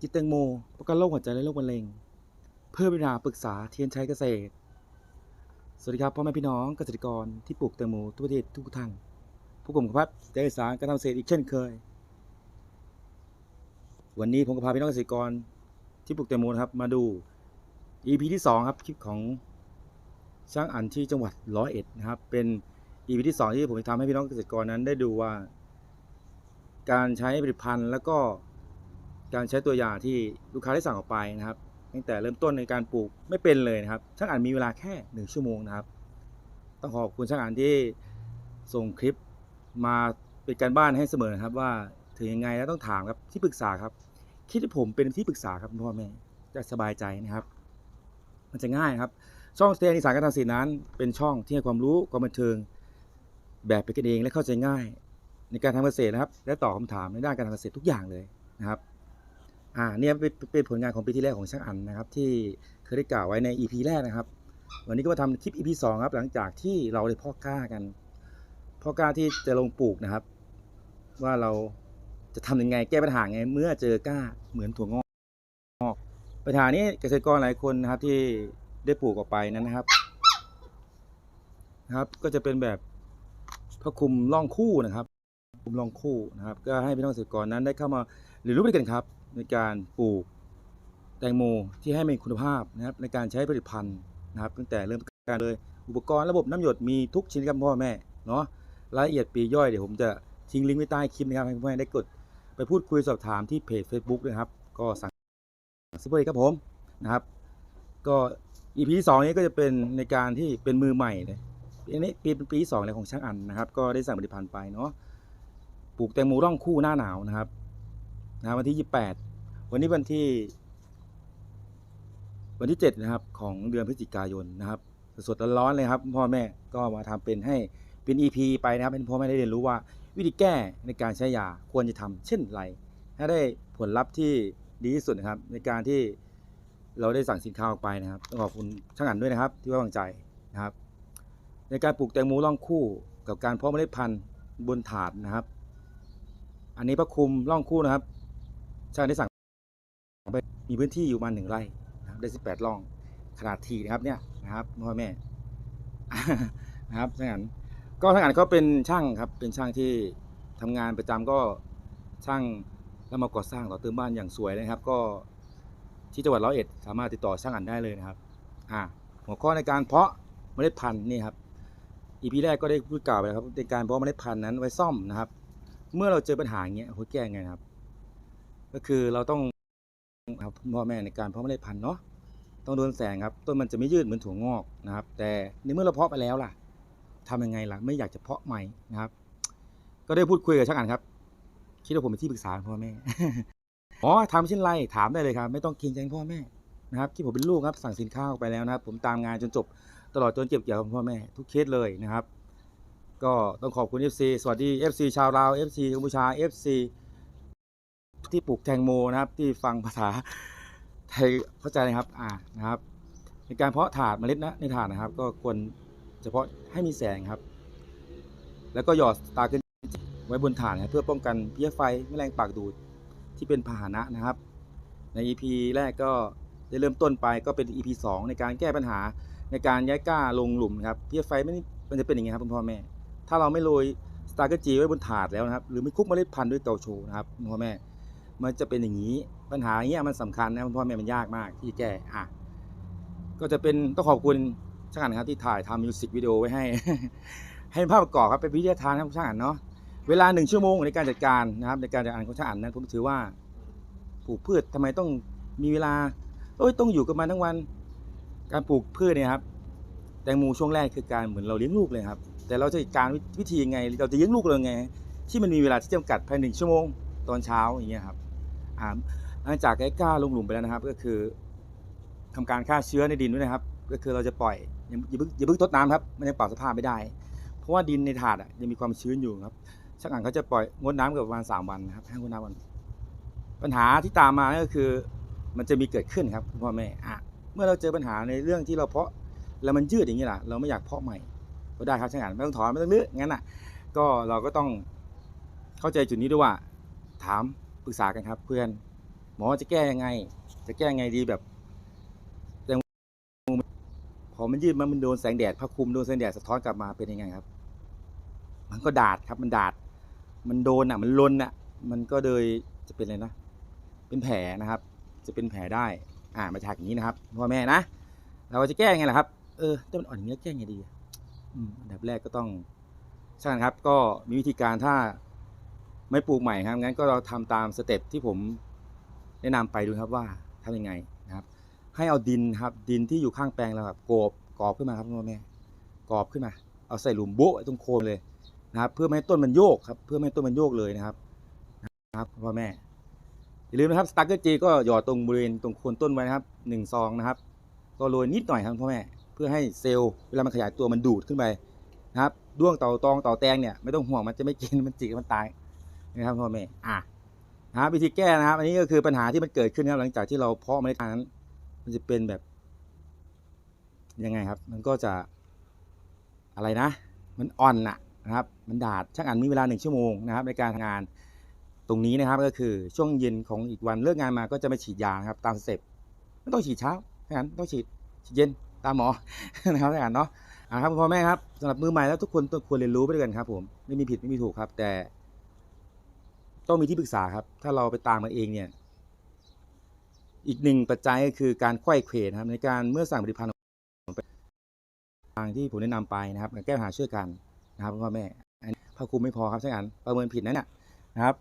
กินแตงโมป้องกันโรคหัวใจและโรคมะเร็ง เพื่อปัญหาปรึกษาเทียนชัยเกษตร สวัสดีครับพ่อแม่พี่น้องเกษตรกรที่ปลูกแตงโมทั่วประเทศทุกทานผู้กลุ่มครับใจสารการทำเกษตรอีกเช่นเคย วันนี้ผมก็พาพี่น้องเกษตรกรที่ปลูกแตงโมครับมาดู EP ที่สองครับคลิปของช่างอันที่จังหวัดร้อยเอ็ดนะครับเป็น EP ที่สองที่ผมจะทำให้พี่น้องเกษตรกรนั้นได้ดูว่า การใช้ผลิตภัณฑ์แล้วก็ การใช้ตัวยาที่ลูกค้าได้สั่งออกไปนะครับ ตั้งแต่เริ่มต้นในการปลูกไม่เป็นเลยนะครับ ช่างอ่านมีเวลาแค่หนึ่งชั่วโมงนะครับ ต้องขอบคุณช่างอ่านที่ส่งคลิปมาเป็นการบ้านให้เสมอนะครับ ว่าถึงยังไงแล้วต้องถามครับที่ปรึกษาครับ คิดที่ผมเป็นที่ปรึกษาครับพ่อแม่จะสบายใจนะครับ มันจะง่ายครับ ช่องสเตนอีสานการทำศิลป์นั้น เป็นช่องที่ให้ความรู้ความบันเทิง แบบเป็นกันเองและเข้าใจง่าย ในการทำเกษตรนะครับ และตอบคำถามในด้านการทำเกษตรทุกอย่างเลยนะครับ อ่าเนี่ยเป็นผลงานของปีที่แรกของช่างอันนะครับ ที่เคยได้กล่าวไว้ใน EP แรกนะครับ วันนี้ก็มาทำคลิป EP สองครับ หลังจากที่เราได้พ่อกล้ากันพ่อกล้าที่จะลงปลูกนะครับ ว่าเราจะทำยังไงแก้ปัญหาไง เมื่อเจอกล้าเหมือนถั่วงอกปัญหานี้เกษตรกรหลายคนนะครับที่ได้ปลูกออกไปนั้นนะครับนะครับ ก็จะเป็นแบบพระคุมร่องคู่นะครับคุมร่องคู่นะครับ ก็ให้พี่น้องเกษตรกรนั้นได้เข้ามาเรียนรู้ไปด้วยกันครับ ในการปลูกแตงโมที่ให้มีคุณภาพนะครับในการใช้ผลิตภัณฑ์นะครับ ตั้งแต่เริ่มการเลยอุปกรณ์ระบบน้ำหยดมีทุกชนิดครับพ่อแม่เนาะรายละเอียดปีย่อยเดี๋ยวผมจะทิ้งลิงก์ไว้ใต้คลิปนะครับให้พ่อแม่ได้กดไปพูดคุยสอบถามที่เพจ Facebook นะครับ ก็สั่งซื้อไปเลยครับผมนะครับ ก็ EP ที่สองนี้ก็จะเป็นในการที่เป็นมือใหม่เลยอันนี้ปีเป็นปีสองเลยของช่างอันนะครับ ก็ได้สั่งผลิตภัณฑ์ไปเนาะปลูกแตงโมร่องคู่หน้าหนาวนะครับนะวันที่28 วันนี้วันที่ วันที่7นะครับ ของเดือนพฤศจิกายนนะครับสดๆร้อนๆเลยครับ พ่อแม่ก็มาทำเป็นให้เป็น EP ไปนะครับให้พ่อแม่ได้เรียนรู้ว่า วิธีแก้ในการใช้ยาควรจะทำเช่นไรให้ได้ผลลัพธ์ที่ดีที่สุดนะครับ ในการที่เราได้สั่งสินค้าออกไปนะครับต้องขอบคุณช่างอันด้วยนะครับ ที่ไว้วางใจนะครับ ในการปลูกแตงโมร่องคู่กับการเพาะเมล็ดพันธุ์บนถาดนะครับ อันนี้พระคุมร่องคู่นะครับช่างได้สั่ง มีพื้นที่อยู่ประมาณหนึ่งไร่นะครับได้สิบแปดร่องขนาดทีนะครับเนี่ยนะครับพ่อแม่นะครับช่างอันก็ช่างอันก็เป็นช่างครับเป็นช่างที่ทำงานประจำก็ช่างแล้วมาก่อสร้างต่อเติมบ้านอย่างสวยนะครับ ก็ที่จังหวัดร้อยเอ็ดสามารถติดต่อช่างอันได้เลยนะครับอ่าหัวข้อในการเพาะเมล็ดพันธุ์นี่ครับอีพีแรกก็ได้พูดกล่าวไปแล้วครับในการเพาะเมล็ดพันธุ์นั้นไว้ซ่อมนะครับ เมื่อเราเจอปัญหาอย่างเงี้ยเราแก้ไงครับ ก็คือเราต้อง ครับพ่อแม่ในการเพาะเมล็ดพันธุ์เนาะต้องโดนแสงครับต้นมันจะไม่ยืดเหมือนถั่วงอกนะครับ แต่ในเมื่อเราเพาะไปแล้วล่ะทำยังไงล่ะ ไม่อยากจะเพาะใหม่นะครับ ก็ได้พูดคุยกับช่างอันครับคิดว่าผมเป็นที่ปรึกษาพ่อแม่อ๋อทำเช่นไรถามได้เลยครับ ไม่ต้องเกรงใจพ่อแม่นะครับที่ผมเป็นลูกครับสั่งสินค้าออกไปแล้วนะครับ ผมตามงานจนจบตลอดจนเก็บเกี่ยวกับพ่อแม่ทุกเคสเลยนะครับ ก็ต้องขอบคุณ FC สวัสดี FC ชาวลาว FC กัมพูชา FC ที่ปลูกแตงโมนะครับ ที่ฟังภาษาไทยเข้าใจนะครับ อ่านะครับในการเพาะถาดเมล็ดนะในถาดนะครับ ก็ควรเฉพาะให้มีแสงครับ แล้วก็หยอดตาร์เกนไว้บนถาดนะเพื่อป้องกันเพี้ยไฟแมลงปากดูดที่เป็นพาหนะนะครับ ใน EP แรกก็ได้เริ่มต้นไปก็เป็น EP 2 ในการแก้ปัญหาในการย้ายกล้าลงหลุมครับเพี้ยไฟไม่มันจะเป็นอย่างนี้ครับคุณพ่อแม่ ถ้าเราไม่โรยสตาร์เกจีไว้บนถาดแล้วนะครับ หรือไม่คุกเมล็ดพันธุ์ด้วยเกาโชนะครับคุณพ่อแม่ มันจะเป็นอย่างนี้ปัญหาอย่างเงี้ยมันสำคัญนะคุณพ่อแม่มันยากมากที่แก้อะก็จะเป็นต้องขอบคุณช่างอันครับที่ถ่ายทำมิวสิกวิดีโอไว้ให้ ให้ภาพประกอบครับเป็นวิทยาทานครับช่างอันเนาะเวลาหนึ่งชั่วโมงในการจัดการนะครับในการจัดการของช่างอันนั้นผมถือว่าปลูกพืชทำไมต้องมีเวลาโอ้ยต้องอยู่กับมันทั้งวัน การปลูกพืชเนี่ยครับแตงโมช่วงแรกคือการเหมือนเราเลี้ยงลูกเลยครับ แต่เราจะจัดการวิธียังไง เราจะเลี้ยงลูกเรายังไง ที่มันมีเวลาที่จำกัดภายในหนึ่งชั่วโมงตอนเช้าอย่างเงี้ยครับ หลังจากไอ้กล้าลงหลุมไปแล้วนะครับ ก็คือทำการฆ่าเชื้อในดินด้วยนะครับ ก็คือเราจะปล่อยอย่าเพิ่งอย่าเพิ่งทดน้ำครับมันยังปรับสภาพไม่ได้ เพราะว่าดินในถาดยังมีความชื้นอยู่ครับช่างอ่างเขาจะปล่อยงดน้ำกับประมาณสามวันนะครับให้งดน้ำวัน ปัญหาที่ตามมาก็คือ มันจะมีเกิดขึ้นครับพ่อแม่อะเมื่อเราเจอปัญหาในเรื่องที่เราเพาะแล้วมันยืดอย่างนี้ล่ะ เราไม่อยากเพาะใหม่ก็ได้ครับช่างอ่านไม่ต้องถอนไม่ต้องเลื้องั้นอะ ก็เราก็ต้องเข้าใจจุดนี้ด้วยว่า ถาม ปรึกษากันครับเพื่อน หมอจะแก้ยังไง จะแก้ยังไงดีแบบแตงโมพอมันยืดมามันโดนแสงแดดผ้าคลุมโดนแสงแดดสะท้อนกลับมาเป็นยังไงครับ มันก็ดาดครับมันดาด มันโดนอะ มันลนอะ มันก็เลยจะเป็นอะไรนะ เป็นแผลนะครับ จะเป็นแผลได้ อ่ามาจากอย่างนี้นะครับพ่อแม่นะเราจะแก้ยังไงล่ะครับเออถ้ามันอ่อนอย่างนี้แก้ยังไงดีอืมอันดับแรกก็ต้องช่างครับ ก็มีวิธีการถ้า ไม่ปลูกใหม่ครับงั้นก็เราทำตามสเต็ปที่ผมแนะนำไปดูครับว่าทำยังไงนะครับ ให้เอาดินครับดินที่อยู่ข้างแปลงเราครับโกบกรอบขึ้นมาครับพ่อแม่กรอบขึ้นมา เอาใส่หลุมโบ๊ะตรงโคนเลยนะครับ เพื่อไม่ให้ต้นมันโยกครับ เพื่อไม่ให้ต้นมันโยกเลยนะครับนะครับพ่อแม่อย่าลืมนะครับสตาร์เกอร์จีก็หยอดตรงบริเวณตรงโคนต้นไว้นะครับหนึ่งซองนะครับ ก็โรยนิดหน่อยครับพ่อแม่เพื่อให้เซลล์เวลามันขยายตัวมันดูดขึ้นไปนะครับด้วงเต่าตองเต่าแตงเนี่ยไม่ต้องห่วงมันจะไม่กินมันจิกมันตาย นะครับพ่อแม่อะนะครับวิธีแก้นะครับ อันนี้ก็คือปัญหาที่มันเกิดขึ้นครับหลังจากที่เราเพาะเมล็ดพันธุ์นั้น มันจะเป็นแบบยังไงครับ มันก็จะอะไรนะ มันอ่อนน่ะนะครับ มันดาดช่างอันมีเวลาหนึ่งชั่วโมงนะครับ ในการทำงานตรงนี้นะครับก็คือช่วงเย็นของอีกวันเลิกงานมาก็จะไม่ฉีดยาครับ ตามสเต็ปไม่ต้องฉีดเช้าถ้างั้นต้องฉีดฉีดเย็นตามหมอนะครับถ้างั้นเนาะอ่าครับพ่อแม่ครับสำหรับมือใหม่แล้วทุกคนต้องควรเรียนรู้ไปด้วยกันครับ ผมไม่มีผิดไม่มีถูกครับ แต่ ต้องมีที่ปรึกษาครับ ถ้าเราไปตามมาเองเนี่ย อีกหนึ่งปัจจัยก็คือการไขว้เขวนะครับ ในการเมื่อสั่งผลิตภัณฑ์ทางที่ผมแนะนำไปนะครับแก้ปัญหาช่วยกันนะครับพ่อแม่อันนี้ภาคคุมไม่พอครับช่างอันประเมินผิดนั่นน่ะนะครับ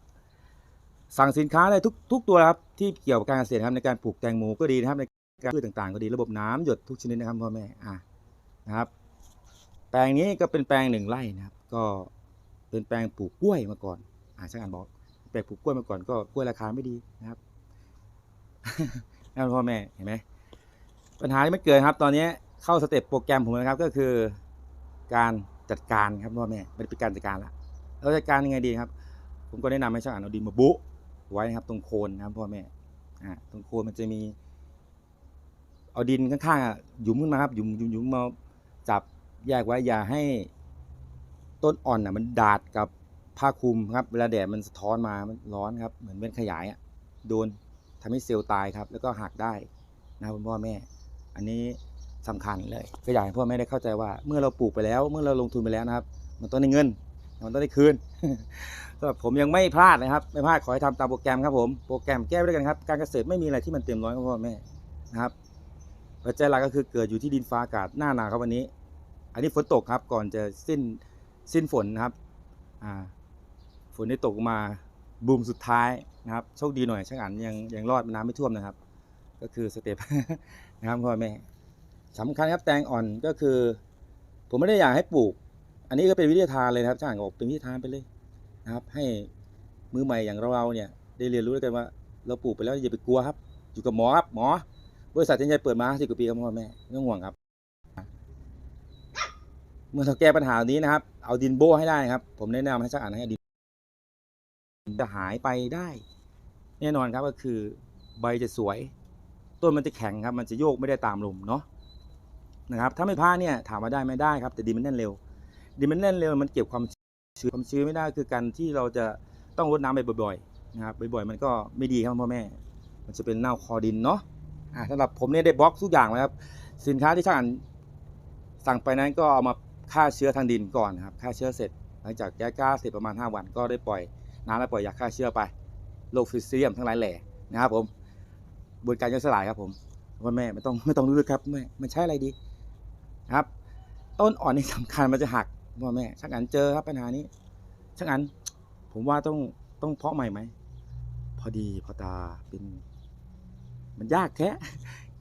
สั่งสินค้าอะไรทุกทุกตัวครับที่เกี่ยวกับการเกษตรครับในการปลูกแตงโมก็ดีนะครับในการพืชต่างๆ ก็ดีระบบน้ำหยดทุกชนิดนะครับพ่อแม่อ่านะครับ แปลงนี้ก็เป็นแปลงหนึ่งไร่นะครับ ก็เป็นแปลงปลูกกล้วยมาก่อนอ่าช่างอันบอก แปลงปลูกกล้วยมาก่อนก็กล้วยราคาไม่ดีนะครับนั่นพ่อแม่เห็นไหมปัญหาที่มันเกิดครับ ตอนนี้เข้าสเต็ปโปรแกรมผมนะครับก็คือการจัดการครับพ่อแม่ไม่ได้เป็นการจัดการละเราจัดการยังไงดีครับ ผมก็แนะนำให้ช่างอ่านเอาดินมาบุไว้นะครับ ตรงโคนนะครับพ่อแม่อ่าตรงโคนมันจะมี เอาดินข้างๆหยุมขึ้นมาครับหยุมหยุมหยุมมาจับแยกไว้อย่าให้ต้นอ่อนอะ มันดาดกับ ผ้าคลุมครับ เวลาแดดมันสะท้อนมามันร้อนครับ เหมือนเป็นขยายอะโดนทำให้เซลล์ตายครับ แล้วก็หักได้นะคุณพ่อแม่ อันนี้สำคัญเลยก็อยากให้พ่อแม่ได้เข้าใจว่า เมื่อเราปลูกไปแล้ว เมื่อเราลงทุนไปแล้วนะครับ มันต้องได้เงิน มันต้องได้คืนสำหรับผมยังไม่พลาดนะครับ ไม่พลาดขอให้ทำตามโปรแกรมครับผมโปรแกรมแก้ไปด้วยกันครับ การเกษตรไม่มีอะไรที่มันเต็มร้อยครับพ่อแม่นะครับปัจจัยหลักก็คือเกิดอยู่ที่ดินฟ้าอากาศหน้าหนาวครับวันนี้ อันนี้ฝนตกครับก่อนจะสิ้นสิ้นฝนนะครับ อ่า ฝนได้ตกมาบูมสุดท้ายนะครับโชคดีหน่อยช่างอันยังยังรอดน้ำไม่ท่วมนะครับ ก็คือสเต็ปนะครับพ่อแม่สำคัญครับแตงอ่อนก็คือ ผมไม่ได้อยากให้ปลูก อันนี้ก็เป็นวิทยาทานเลยนะครับช่างอันบอกเป็นวิทยาทานไปเลยนะครับ ให้มือใหม่อย่างเราเนี่ยได้เรียนรู้ด้วยกันว่า เราปลูกไปแล้วอย่าไปกลัวครับ อยู่กับหมอครับหมอบริษัทที่ใจเปิดมาสิบกว่าปีครับพ่อแม่ไม่ต้องห่วงครับ เมื่อเราแก้ปัญหานี้นะครับ เอาดินโบให้ได้ครับ ผมแนะนำให้ช่างอ่านให้ดิน จะหายไปได้ แน่นอนครับก็คือใบจะสวย ต้นมันจะแข็งครับ มันจะโยกไม่ได้ตามลมเนาะนะครับ ถ้าไม่พลาดเนี่ยถามว่าได้ไม่ได้ครับ แต่ดินมันแน่นเร็ว ดินมันแน่นเร็วมันเก็บความชื้นความชื้นไม่ได้คือการที่เราจะต้องรดน้ำไปบ่อยๆนะครับบ่อยๆมันก็ไม่ดีครับพ่อแม่ มันจะเป็นเน่าคอดินเนาะอ่าสำหรับผมเนี่ยได้บล็อกทุกอย่างแล้วครับ สินค้าที่ช่างอ่านสั่งไปนั้นก็เอามาฆ่าเชื้อทางดินก่อนครับฆ่าเชื้อเสร็จ หลังจากย้ก้าเสร็จประมาณ 5 วันก็ได้ปล่อย น้ำและปล่อยยาฆ่าเชื้อไปโรคฟิสเซียมทั้งหลายแหล่นะครับผมบนการย่อยสลายครับผมว่าแม่ไม่ต้องไม่ต้องรู้ครับแม่มันใช้อะไรดีครับ ต้นอ่อนนี่สำคัญมันจะหักพ่อแม่ช่างอันเจอครับปัญหานี้ช่างอันผมว่าต้องต้องเพาะใหม่ไหมพอดีพอตาเป็น มันยากแท้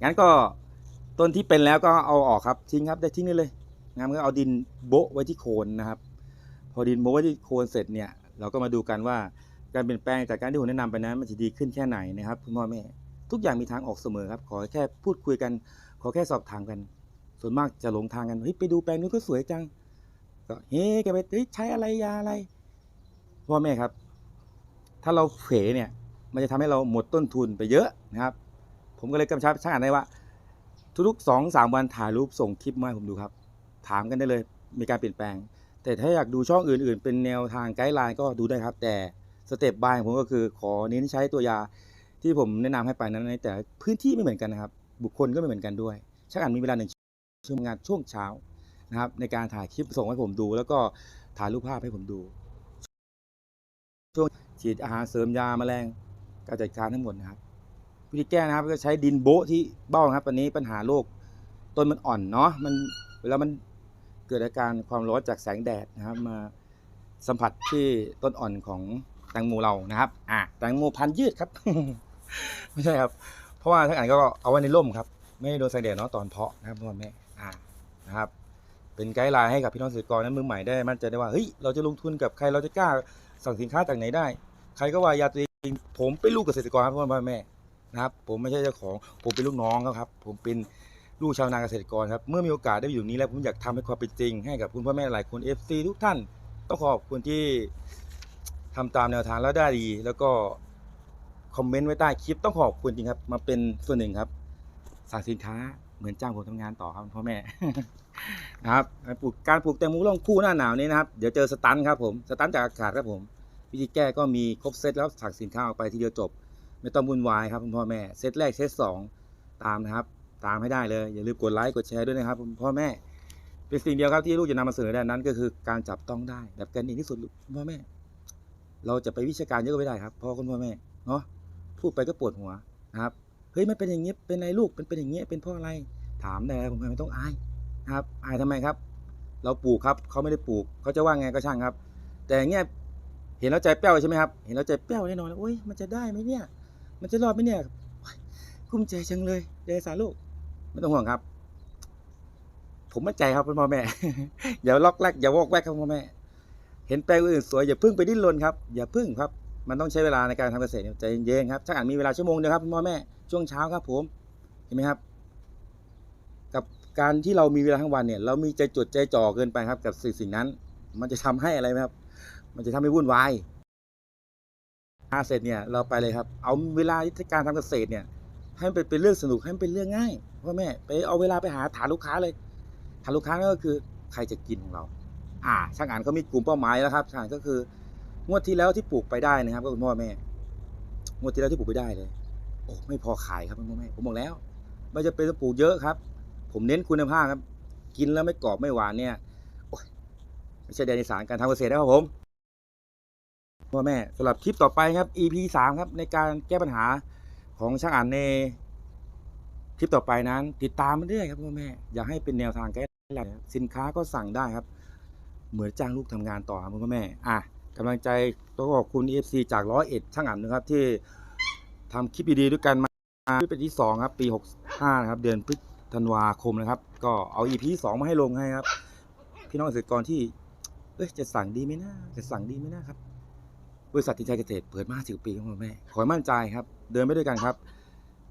งั้นก็ต้นที่เป็นแล้วก็เอาออกครับทิ้งครับได้ทิ้งได้เลยงั้นก็เอาดินโบะไว้ที่โคนนะครับ พอดินโบะไว้ที่โคนเสร็จเนี่ย เราก็มาดูกันว่าการเปลี่ยนแปลงจากการที่ผมแนะนำไปนั้นมันจะดีขึ้นแค่ไหนนะครับคุณพ่อแม่ ทุกอย่างมีทางออกเสมอครับ ขอแค่พูดคุยกัน ขอแค่สอบถามกัน ส่วนมากจะหลงทางกันเฮ้ยไปดูแปลงนู้นก็สวยจังก็เฮ้แกไปเฮ้ยใช้อะไรยาอะไร พ่อแม่ครับ ถ้าเราเผลเนี่ย มันจะทำให้เราหมดต้นทุนไปเยอะนะครับ ผมก็เลยกำชับช่างอ่านได้ว่า ทุกๆสองสามวันถ่ายรูปส่งคลิปมาให้ผมดูครับ ถามกันได้เลย มีการเปลี่ยนแปลง แต่ถ้าอยากดูช่องอื่น ๆ เป็นแนวทางไกด์ไลน์ก็ดูได้ครับ แต่สเต็ปบายผมก็คือขอเน้นใช้ตัวยาที่ผมแนะนำให้ไปนั้นในแต่พื้นที่ไม่เหมือนกันนะครับ บุคคลก็ไม่เหมือนกันด้วยช่างอันมีเวลาหนึ่งชั่วโมงงานช่วงเช้านะครับ ในการถ่ายคลิปส่งให้ผมดู แล้วก็ถ่ายรูปภาพให้ผมดู ช่วงฉีดอาหารเสริมยาแมลงการจัดการทั้งหมดนะครับวิธีแก้นะครับก็ใช้ดินโบะที่เบ้าครับตอนนี้ปัญหาโรคต้นมันอ่อนเนาะมันเวลามัน เกิดอาการความร้อนจากแสงแดดนะครับมาสัมผัสที่ต้นอ่อนของแตงโมเรานะครับ อะแตงโมพันยืดครับ ไม่ใช่ครับ เพราะว่าทั้งอันก็เอาไว้ในร่มครับ ไม่ให้โดนแสงแดดเนาะตอนเพาะนะครับพ่อแม่อ่านะครับ เป็นไกด์ไลน์ให้กับพี่น้องเกษตรกรนั้นมือใหม่ได้มั่นใจได้ว่าเฮ้ยเราจะลงทุนกับใครเราจะกล้าสั่งสินค้าจากไหนได้ ใครก็ว่ายาตัวเองผมเป็นลูกเกษตรกรครับพ่อแม่นะครับ ผมไม่ใช่เจ้าของผมเป็นลูกน้องครับ ผมเป็น ลูกชาวนาเกษตรกรครับ เมื่อมีโอกาสได้อยู่นี้แล้วผมอยากทำให้ความเป็นจริง ให้กับคุณพ่อแม่หลายคน FC ทุกท่าน ต้องขอบคุณที่ทำตามแนวทางแล้วได้ดี แล้วก็คอมเมนต์ไว้ใต้คลิปต้องขอบคุณจริงครับ มาเป็นส่วนหนึ่งครับสั่งสินค้าเหมือนจ้างผมทำงานต่อครับพ่อแม่นะครับปลูกการปลูกแตงโมร่องคู่หน้าหนาวนี้นะครับ เดี๋ยวเจอสตันครับผมสตันจากอากาศครับผม วิธีแก้ก็มีครบเซตแล้วสั่งสินค้าออกไปทีเดียวจบ ไม่ต้องวุ่นวายครับคุณพ่อแม่เซตแรกเซตสองตามนะครับ ตามให้ได้เลย อย่าลืมกดไลค์กดแชร์ด้วยนะครับพ่อแม่ เป็นสิ่งเดียวครับที่ลูกจะนำมาเสนอในนั้น ก็คือการจับต้องได้แบบกันเองที่สุดพ่อแม่ เราจะไปวิชาการเยอะก็ไม่ได้ครับพราะคุณพ่อแม่เนาะพูดไปก็ปวดหัวนะครับเฮ้ยมันเป็นอย่างนี้เป็นไรลูกเป็นเป็นอย่างนี้ยเป็นเพราะอะไรถามได้แล้วคุณพ่อไม่ต้องอายนะครับอายทำไมครับ เราปลูกครับเขาไม่ได้ปลูกเขาจะว่าไงก็ช่างครับ แต่เงี้ยเห็นแล้วใจเป้าใช่ไหมครับ เห็นแล้วใจเป้าแน่นอนโอ้ยมันจะได้ไหมเนี่ย มันจะรอดไหมเนี่ยโอ๊ยกุ้มใจจังเลยเดสาลูก ไม่ต้องห่วงครับ ผมมั่นใจครับพ่อแม่ อย่าล็อกแรกอย่าวอกแวกครับพ่อแม่ เห็นแปลงอื่นสวยอย่าพึ่งไปดิ้นรนครับ อย่าพึ่งครับ มันต้องใช้เวลาในการทำเกษตรใจเย็นๆครับช่างอ่านมีเวลาชั่วโมงเดียวครับพ่อแม่ช่วงเช้าครับ ผมเห็นไหมครับ กับการที่เรามีเวลาทั้งวันเนี่ย เรามีใจจดใจจ่อเกินไปครับ กับสิ่งสิ่งนั้น มันจะทำให้อะไรไหมครับ มันจะทำให้วุ่นวายอาเสร็จเนี่ยเราไปเลยครับ เอาเวลาการทำเกษตรเนี่ย ให้มันเป็นเรื่องสนุกให้มันเป็นเรื่องง่าย พ่อแม่ ไปเอาเวลาไปหาฐานลูกค้าเลย ฐานลูกค้าก็คือใครจะกินของเรา อ่าช่างอ่านเขามีกลุ่มเป้าหมายแล้วครับช่างก็คืองวดที่แล้วที่ปลูกไปได้นะครับ ก็คุณพ่อแม่งวดที่แล้วที่ปลูกไปได้เลยโอ้ไม่พอขายครับคุณพ่อแม่ผมบอกแล้วไม่จะเป็นปลูกเยอะครับ ผมเน้นคุณภาพครับ กินแล้วไม่กรอบไม่หวานเนี่ยโอ้ยไม่ใช่แดนอีสานการทำเกษตรนะครับผมพ่อแม่สำหรับคลิปต่อไปครับ EP สามครับ ในการแก้ปัญหาของช่างอ่านใน คลิปต่อไปนั้น ติดตามมันเรื่อยครับพ่อแม่ อยากให้เป็นแนวทางแก้ไขสินค้าก็สั่งได้ครับ เหมือนจ้างลูกทำงานต่อครับพ่อแม่ อะกำลังใจต้องขอบคุณ FC จากร้อยเอ็ดช่างอ่านนะครับ ที่ทำคลิปดีๆด้วยกันมาเป็นที่สองครับ ปีหกห้านะครับ เดือนพฤษธันวาคมนะครับ ก็เอา EP สองมาให้ลงให้ครับ พี่น้องเกษตรกรที่เอ้ยจะสั่งดีไหมนะจะสั่งดีไหมนะครับบริษัททินชัยเกษตรเปิดมาสิบปีครับพ่อแม่ ขอให้มั่นใจครับ เดินไปด้วยกันครับ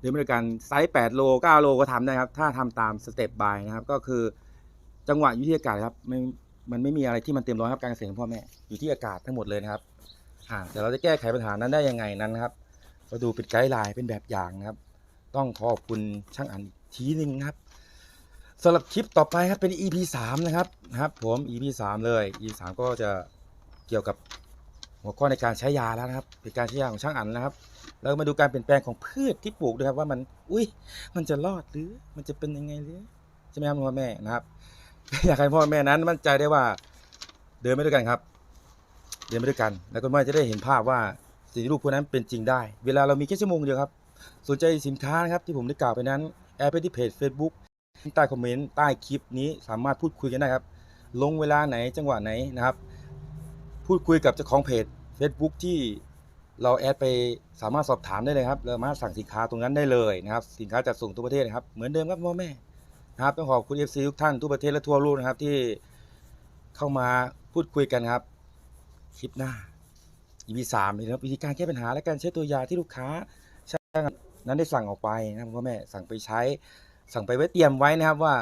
เดินไปด้วยกันไซส์8โล9โลก็ทำได้ครับ ถ้าทำตามสเต็ปบายนะครับ ก็คือจังหวะอยู่ที่อากาศครับไม่มันไม่มีอะไรที่มันเต็มร้อยครับการเกษตรของพ่อแม่อยู่ที่อากาศทั้งหมดเลยนะครับอ่าแต่เราจะแก้ไขปัญหานั้นได้ยังไงนั้นครับเราดูเป็นไกด์ไลน์เป็นแบบอย่างนะครับ ต้องขอบคุณช่างอันอีกทีนึงครับสำหรับคลิปต่อไปครับเป็น EP 3นะครับนะครับ ผม EP 3เลย EP 3ก็จะเกี่ยวกับหัวข้อในการใช้ยาแล้วนะครับเป็นการใช้ยาของช่างอันนะครับ แล้วมาดูการเปลี่ยนแปลงของพืชที่ปลูกด้วยครับว่ามัน อุ้ยมันจะรอดหรือมันจะเป็นยังไงหรือใช่ไหมครับพ่อแม่นะครับ อยากให้พ่อแม่นั้นมั่นใจได้ว่าเดินไปด้วยกันครับ เดินไปด้วยกัน แล้วก็แม่จะได้เห็นภาพว่าสิ่งที่ลูกพวกนั้นเป็นจริงได้ เวลาเรามีแค่ชั่วโมงเดียวครับ สนใจสินค้านะครับที่ผมได้กล่าวไปนั้นแอดไปที่เพจ Facebook ใต้คอมเมนต์ใต้คลิปนี้สามารถพูดคุยกันได้ครับ ลงเวลาไหนจังหวะไหนนะครับ พูดคุยกับเจ้าของเพจ Facebook ที่ เราแอดไปสามารถสอบถามได้เลยครับเราสามารถสั่งสินค้าตรงนั้นได้เลยนะครับ สินค้าจัดส่งทั่วประเทศนะครับ เหมือนเดิมครับพ่อแม่นะครับต้องขอบคุณ FC ทุกท่านทั่วประเทศและทั่วโลกนะครับ ที่เข้ามาพูดคุยกันครับ คลิปหน้า EP สามนะครับวิธีการแก้ปัญหาและการใช้ตัวยาที่ลูกค้าใช้นั้นได้สั่งออกไปนะครับพ่อแม่สั่งไปใช้ สั่งไปไว้เตรียมไว้นะครับว่า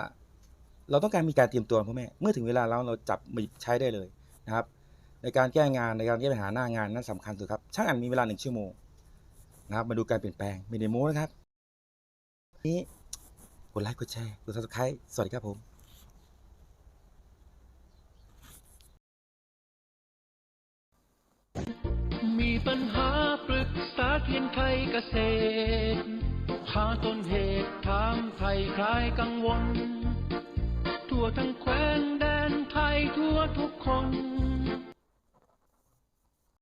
เราต้องการมีการเตรียมตัวพ่อแม่เมื่อถึงเวลาแล้วเราจับมาหยิบใช้ได้เลยนะครับ ในการแก้งานในการแก้ปัญหาหน้างานนั้นสำคัญสุดครับช่างอันมีเวลาหนึ่งชั่วโมงนะครับมาดูการเปลี่ยนแปลงไม่ได้โม้นะครับนี้กดไลค์กดแชร์กด subscribe สวัสดีครับผมมีปัญหาปรึกษาเพียนไทยเกษตร หาต้นเหตุถามไทยคลายกังวล ทั่วทั้งแคว้นแดนไทยทั่วทุกคน